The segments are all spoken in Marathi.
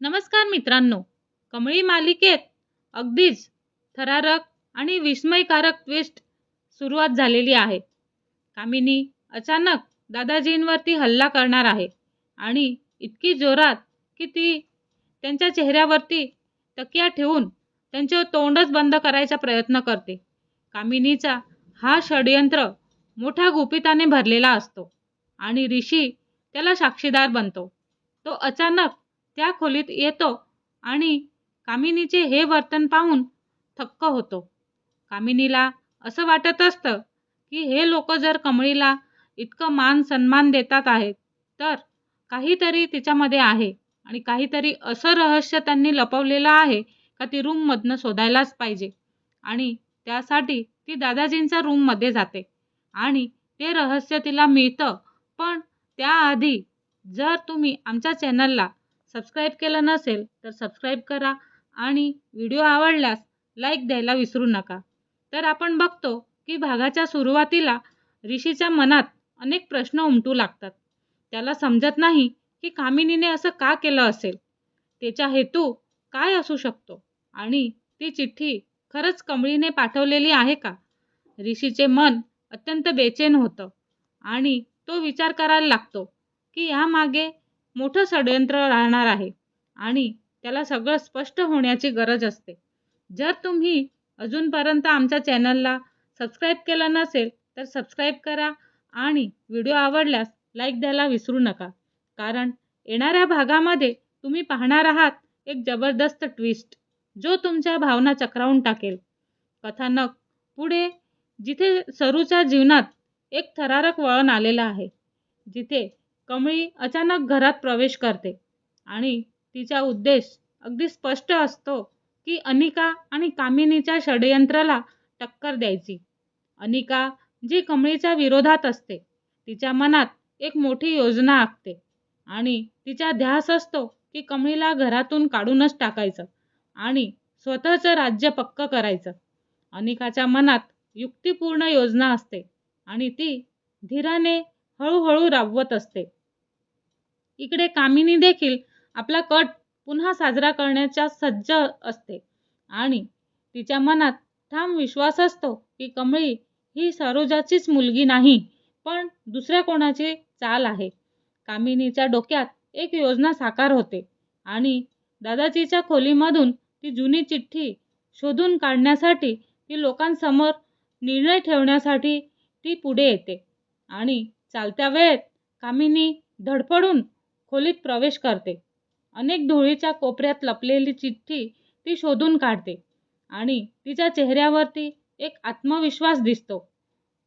नमस्कार मित्रांनो. कमळी मालिकेत अगदीच थरारक आणि विस्मयकारक ट्विस्ट सुरुवात झालेली आहे. कामिनी अचानक दादाजींवरती हल्ला करणार आहे आणि इतकी जोरात की ती त्यांच्या चेहऱ्यावरती तकिया ठेवून त्यांचे तोंडच बंद करायचा प्रयत्न करते. कामिनीचा हा षडयंत्र मोठ्या गुपिताने भरलेला असतो आणि ऋषी त्याला साक्षीदार बनतो. तो अचानक त्या खोलीत येतो आणि कामिनीचे हे वर्तन पाहून थक्क होतो. कामिनीला असं वाटत असतं की हे लोक जर कमळीला इतकं मान सन्मान देतात आहेत तर काहीतरी तिच्यामध्ये आहे आणि काहीतरी असं रहस्य त्यांनी लपवलेलं आहे का ती रूममधनं शोधायलाच पाहिजे आणि त्यासाठी ती दादाजींच्या रूममध्ये जाते आणि ते रहस्य तिला मिळतं. पण त्याआधी जर तुम्ही आमच्या चॅनलला सबस्क्राईब केलं नसेल तर सबस्क्राईब करा आणि व्हिडिओ आवडल्यास लाईक द्यायला विसरू नका. तर आपण बघतो की भागाच्या सुरुवातीला ऋषीच्या मनात अनेक प्रश्न उमटू लागतात. त्याला समजत नाही की कामिनीने असं का केलं असेल? त्याचा हेतू काय असू शकतो? आणि ती चिठ्ठी खरंच कमळीने पाठवलेली आहे का? ऋषीचे मन अत्यंत बेचैन होतं आणि तो विचार करायला लागतो की यामागे मोठं षडयंत्र राहणार आहे आणि त्याला सगळं स्पष्ट होण्याची गरज असते. जर तुम्ही अजूनपर्यंत आमच्या चॅनलला सबस्क्राईब केलं नसेल तर सबस्क्राईब करा आणि व्हिडिओ आवडल्यास लाईक द्यायला विसरू नका. कारण येणाऱ्या भागामध्ये तुम्ही पाहणार आहात एक जबरदस्त ट्विस्ट जो तुमच्या भावना चक्रावून टाकेल. कथानक पुढे जिथे सरूच्या जीवनात एक थरारक वळण आलेलं आहे जिथे कमळी अचानक घरात प्रवेश करते आणि तिचा उद्देश अगदी स्पष्ट असतो की अनिका आणि कामिनीच्या षडयंत्राला टक्कर द्यायची. अनिका जी कमळीच्या विरोधात असते तिच्या मनात एक मोठी योजना आखते आणि तिचा ध्यास असतो की कमळीला घरातून काढूनच टाकायचं आणि स्वतःचं राज्य पक्क करायचं. अनिकाच्या मनात युक्तिपूर्ण योजना असते आणि ती धीराने हळूहळू राबवत असते. इकडे कामिनी देखील आपला कट पुन्हा साजरा करण्याच्या सज्ज असते. आणि तिच्या मनात ठाम विश्वास असतो की कमळी ही सरोजाचीच मुलगी नाही पण दुसऱ्या कोणाची चाल आहे. कामिनीच्या डोक्यात एक योजना साकार होते आणि दादाजीच्या खोलीमधून ती जुनी चिठ्ठी शोधून काढण्यासाठी ती लोकांसमोर निर्णय ठेवण्यासाठी ती पुढे येते. आणि चालत्या वेळेत कामिनी धडपडून खोलीत प्रवेश करते. अनेक धुळीच्या कोपऱ्यात लपलेली चिठ्ठी ती शोधून काढते आणि तिच्या चेहऱ्यावरती एक आत्मविश्वास दिसतो.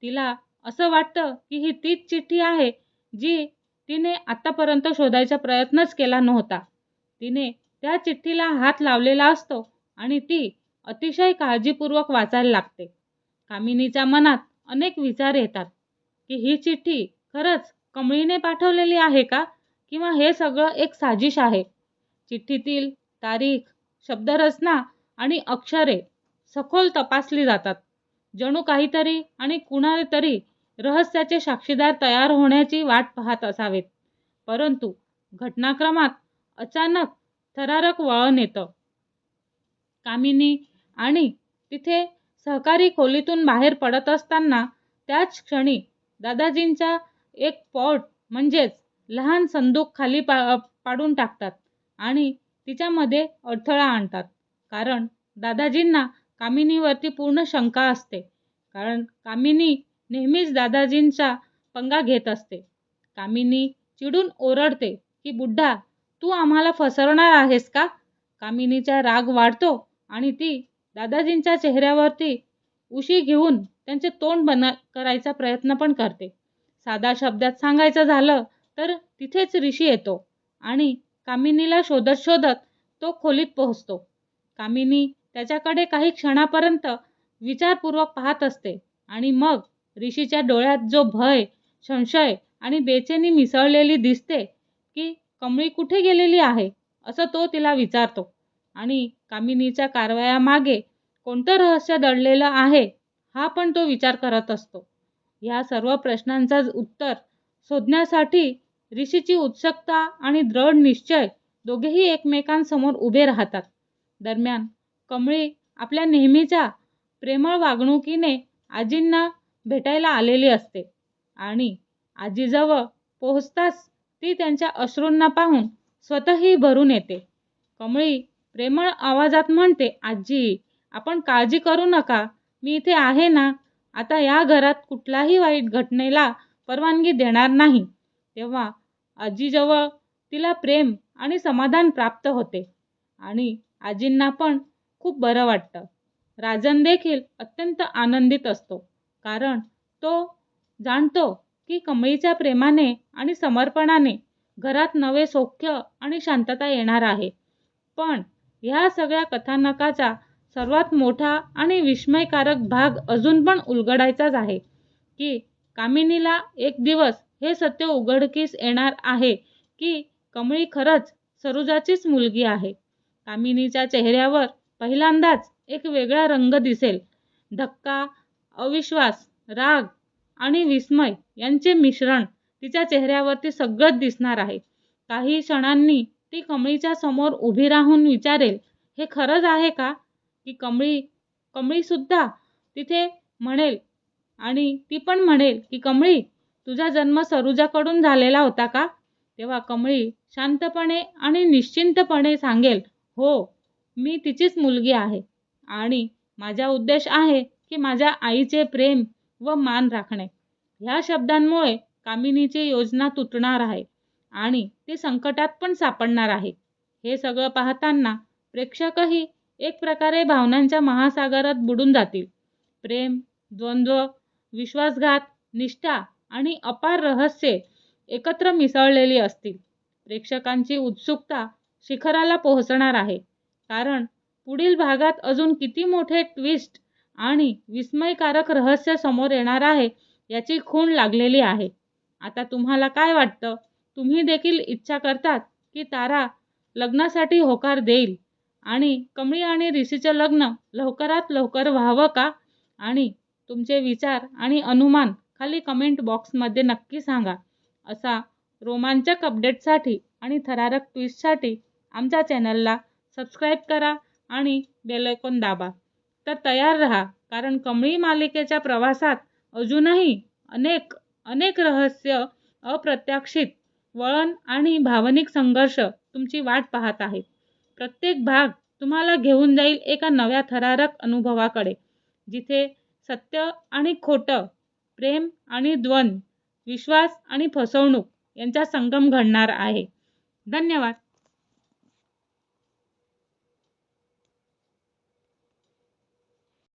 तिला असं वाटतं की ही तीच चिठ्ठी आहे जी तिने आत्तापर्यंत शोधायचा प्रयत्नच केला नव्हता. तिने त्या चिठ्ठीला हात लावलेला असतो आणि ती अतिशय काळजीपूर्वक वाचायला लागते. कामिनीच्या मनात अनेक विचार येतात की ही चिठ्ठी खरंच कमळीने पाठवलेली आहे का? किंवा हे सगळं एक साजिश आहे. चिठ्ठीतील तारीख शब्दरचना आणि अक्षरे सखोल तपासली जातात. जणू काहीतरी आणि कुणातरी रहस्याचे साक्षीदार तयार होण्याची वाट पाहत असावेत. परंतु घटनाक्रमात अचानक थरारक वळण येतं. कामिनी आणि तिथे सहकारी खोलीतून बाहेर पडत असताना त्याच क्षणी दादाजींचा एक पॉट म्हणजेच लहान संदूक खाली पा पाडून टाकतात आणि तिच्यामध्ये अडथळा आणतात. कारण दादाजींना कामिनीवरती पूर्ण शंका असते. कारण कामिनी नेहमीच दादाजींचा पंगा घेत असते. कामिनी चिडून ओरडते की बुड्ढा तू आम्हाला फसवणार आहेस का? कामिनीचा राग वाढतो आणि ती दादाजींच्या चेहऱ्यावरती उशी घेऊन त्यांचे तोंड बना करायचा प्रयत्न पण करते. साधा शब्दात सांगायचं झालं तर तिथेच ऋषी येतो आणि कामिनीला शोधत शोधत तो खोलीत पोहोचतो. कामिनी त्याच्याकडे काही क्षणापर्यंत विचारपूर्वक पाहत असते आणि मग ऋषीच्या डोळ्यात जो भय संशय आणि बेचैनी मिसळलेली दिसते की कमळी कुठे गेलेली आहे असं तो तिला विचारतो आणि कामिनीच्या कारवायामागे कोणतं रहस्य दडलेलं आहे हा पण तो विचार करत असतो. ह्या सर्व प्रश्नांचं उत्तर शोधण्यासाठी ऋषीची उत्सुकता आणि दृढ निश्चय दोघेही एकमेकांसमोर उभे राहतात. दरम्यान कमळी आपल्या नेहमीच्या प्रेमळ वागणुकीने आजींना भेटायला आलेली असते आणि आजीजवळ पोहोचताच ती त्यांच्या अश्रूंना पाहून स्वतःही भरून येते. कमळी प्रेमळ आवाजात म्हणते आजी आपण काळजी करू नका. मी इथे आहे ना. आता या घरात कुठलाही वाईट घटनेला परवानगी देणार नाही. तेव्हा आजीजवळ तिला प्रेम आणि समाधान प्राप्त होते. आणि आजींना पण खूप बरं वाटतं. राजन देखील अत्यंत आनंदित असतो. कारण तो जाणतो की कमळीच्या प्रेमाने आणि समर्पणाने घरात नवे सौख्य आणि शांतता येणार आहे. पण ह्या सगळ्या कथानकाचा सर्वात मोठा आणि विस्मयकारक भाग अजून पण उलगडायचाच आहे की कामिनीला एक दिवस हे सत्य उघडकीस येणार आहे की कमळी खरंच सरोजाचीच मुलगी आहे. कामिनीच्या चेहऱ्यावर पहिल्यांदाच एक वेगळा रंग दिसेल. धक्का अविश्वास राग आणि विस्मय यांचे मिश्रण तिच्या चेहऱ्यावरती सगळंच दिसणार आहे. काही क्षणांनी ती कमळीच्या समोर उभी राहून विचारेल हे खरंच आहे का? की कमळी कमळीसुद्धा तिथे म्हणेल आणि ती पण म्हणेल की कमळी तुझा जन्म सरुजाकडून झालेला होता का? तेव्हा कमळी शांतपणे आणि निश्चिंतपणे सांगेल हो मी तिचीच मुलगी आहे आणि माझा उद्देश आहे की माझ्या आईचे प्रेम व मान राखणे. ह्या शब्दांमुळे कामिनीची योजना तुटणार आहे आणि ती संकटात पण सापडणार आहे. हे सगळं पाहताना प्रेक्षकही एक प्रकारे भावनांच्या महासागरात बुडून जातील. प्रेम द्वंद्व विश्वासघात निष्ठा आणि अपार रहस्ये एकत्र मिसळलेली असतील. प्रेक्षकांची उत्सुकता शिखराला पोहोचणार आहे. कारण पुढील भागात अजून किती मोठे ट्विस्ट आणि विस्मयकारक रहस्य समोर येणार आहे याची खूण लागलेली आहे. आता तुम्हाला काय वाटतं? तुम्ही देखील इच्छा करतात की तारा लग्नासाठी होकार देईल. आणि कमळी आणि ऋषीचं लग्न लवकरात लवकर व्हावं का? आणि तुमचे विचार आणि अनुमान खाली कमेंट बॉक्समध्ये नक्की सांगा. असा रोमांचक अपडेटसाठी आणि थरारक ट्विस्टसाठी आमच्या चॅनलला सबस्क्राईब करा आणि बेलायकॉन दाबा. तर तयार रहा कारण कमळी मालिकेच्या प्रवासात अजूनही अनेक अनेक रहस्य अप्रत्याशित वळण आणि भावनिक संघर्ष तुमची वाट पाहत आहे. प्रत्येक भाग तुम्हाला घेऊन जाईल एका नव्या थरारक अनुभवाकडे जिथे सत्य आणि खोटं प्रेम आणि द्वंद्व विश्वास आणि फसवणूक यांचा संगम घडणार आहे. धन्यवाद.